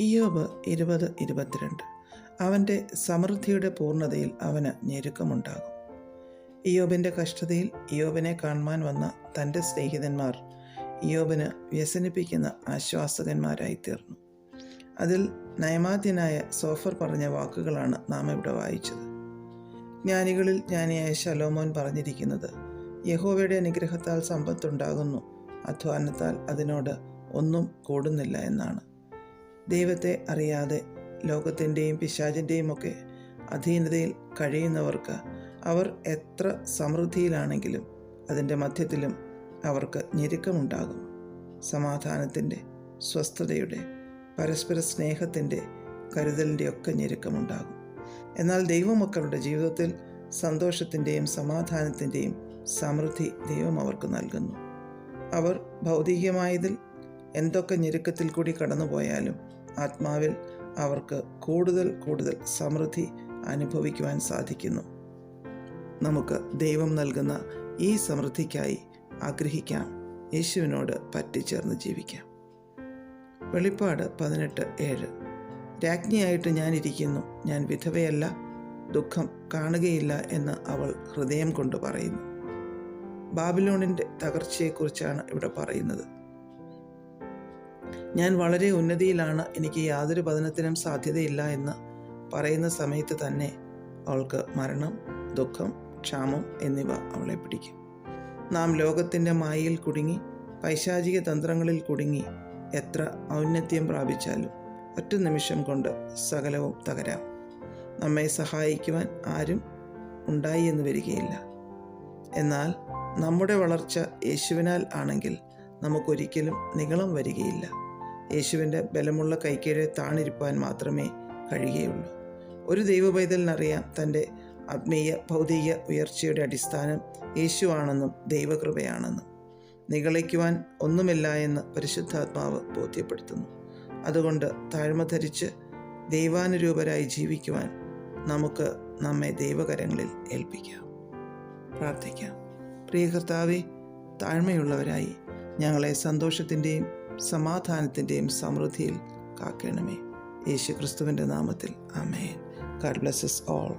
ഇയോബ് ഇരുപത് ഇരുപത്തിരണ്ട്. അവന്റെ സമൃദ്ധിയുടെ പൂർണതയിൽ അവന് ഞെരുക്കമുണ്ടാകും. ഇയോബിന്റെ കഷ്ടതയിൽ ഇയോബിനെ കാണുവാൻ വന്ന തന്റെ സ്നേഹിതന്മാർ ഇയോബിന് വ്യസനിപ്പിക്കുന്ന ആശ്വാസകന്മാരായി തീർന്നു. അതിൽ നയമാദ്യനായ സോഫർ പറഞ്ഞ വാക്കുകളാണ് നാം ഇവിടെ വായിച്ചത്. ജ്ഞാനികളിൽ ജ്ഞാനിയായ ശലോമോൻ പറഞ്ഞിരിക്കുന്നത് യഹോവയുടെ അനുഗ്രഹത്താൽ സമ്പത്തുണ്ടാകുന്നു അധ്വാനത്താൽ അതിനോട് ഒന്നും കൂടുന്നില്ല എന്നാണ്. ദൈവത്തെ അറിയാതെ ലോകത്തിന്റെയും പിശാചിന്റെയും ഒക്കെ അധീനതയിൽ കഴിയുന്നവർക്ക് അവർ എത്ര സമൃദ്ധിയിലാണെങ്കിലും അതിന്റെ മധ്യത്തിലും അവർക്ക് ഞെരുക്കമുണ്ടാകും. സമാധാനത്തിന്റെ സ്വസ്ഥതയുടെ പരസ്പര സ്നേഹത്തിന്റെ കരുതലിന്റെ ഒക്കെ ഞെരുക്കമുണ്ടാകും. എന്നാൽ ദൈവമക്കളുടെ ജീവിതത്തിൽ സന്തോഷത്തിന്റെയും സമാധാനത്തിന്റെയും സമൃദ്ധി ദൈവം അവർക്ക് നൽകുന്നു. അവർ ഭൗതികമായതിൽ എന്തൊക്കെ ഞെരുക്കത്തിൽ കൂടി കടന്നുപോയാലും ആത്മാവിൽ അവർക്ക് കൂടുതൽ കൂടുതൽ സമൃദ്ധി അനുഭവിക്കുവാൻ സാധിക്കുന്നു. നമുക്ക് ദൈവം നൽകുന്ന ഈ സമൃദ്ധിക്കായി ആഗ്രഹിക്കാം. യേശുവിനോട് പറ്റിച്ചേർന്ന് ജീവിക്കാം. വെളിപ്പാട് പതിനെട്ട് ഏഴ്. രാജ്ഞിയായിട്ട് ഞാനിരിക്കുന്നു. ഞാൻ വിധവയല്ല. ദുഃഖം കാണുകയില്ല എന്ന് അവൾ ഹൃദയം കൊണ്ട് പറയുന്നു. ബാബിലോണിന്റെ തകർച്ചയെക്കുറിച്ചാണ് ഇവിടെ പറയുന്നത്. ഞാൻ വളരെ ഉന്നതിയിലാണ് എനിക്ക് യാതൊരു പതനത്തിനും സാധ്യതയില്ല എന്ന് പറയുന്ന സമയത്ത് തന്നെ അവൾക്ക് മരണം ദുഃഖം ക്ഷാമം എന്നിവ അവളെ പിടിക്കും. നാം ലോകത്തിന്റെ മായയിൽ കുടുങ്ങി പൈശാചിക തന്ത്രങ്ങളിൽ കുടുങ്ങി എത്ര ഔന്നത്യം പ്രാപിച്ചാലും ഒറ്റ നിമിഷം കൊണ്ട് സകലവും തകരാം. നമ്മെ സഹായിക്കുവാൻ ആരും ഉണ്ടായി എന്ന് വരികയില്ല. എന്നാൽ നമ്മുടെ വളർച്ച യേശുവിനാൽ ആണെങ്കിൽ നമുക്കൊരിക്കലും നികളം വരികയില്ല. യേശുവിന്റെ ബലമുള്ള കൈക്കീഴെ താണിരിപ്പാൻ മാത്രമേ കഴിയുകയുള്ളൂ. ഒരു ദൈവപൈതലിനറിയാം തന്റെ ആത്മീയ ഭൗതിക ഉയർച്ചയുടെ അടിസ്ഥാനം യേശുവാണെന്നും ദൈവകൃപയാണെന്നും. നിഗളിക്കുവാൻ ഒന്നുമില്ല എന്ന് പരിശുദ്ധാത്മാവ് ബോധ്യപ്പെടുത്തുന്നു. അതുകൊണ്ട് താഴ്മ ധരിച്ച് ദൈവാനുരൂപരായി ജീവിക്കുവാൻ നമുക്ക് നമ്മെ ദൈവകരങ്ങളിൽ ഏൽപ്പിക്കാം. പ്രാർത്ഥിക്കാം. പ്രിയ കർത്താവെ താഴ്മയുള്ളവരായി ഞങ്ങളെ സന്തോഷത്തിന്റെയും സമാധാനത്തിന്റെയും സമൃദ്ധിയിൽ കാക്കണമേ. യേശു ക്രിസ്തുവിന്റെ നാമത്തിൽ. ആമേൻ. God blesses all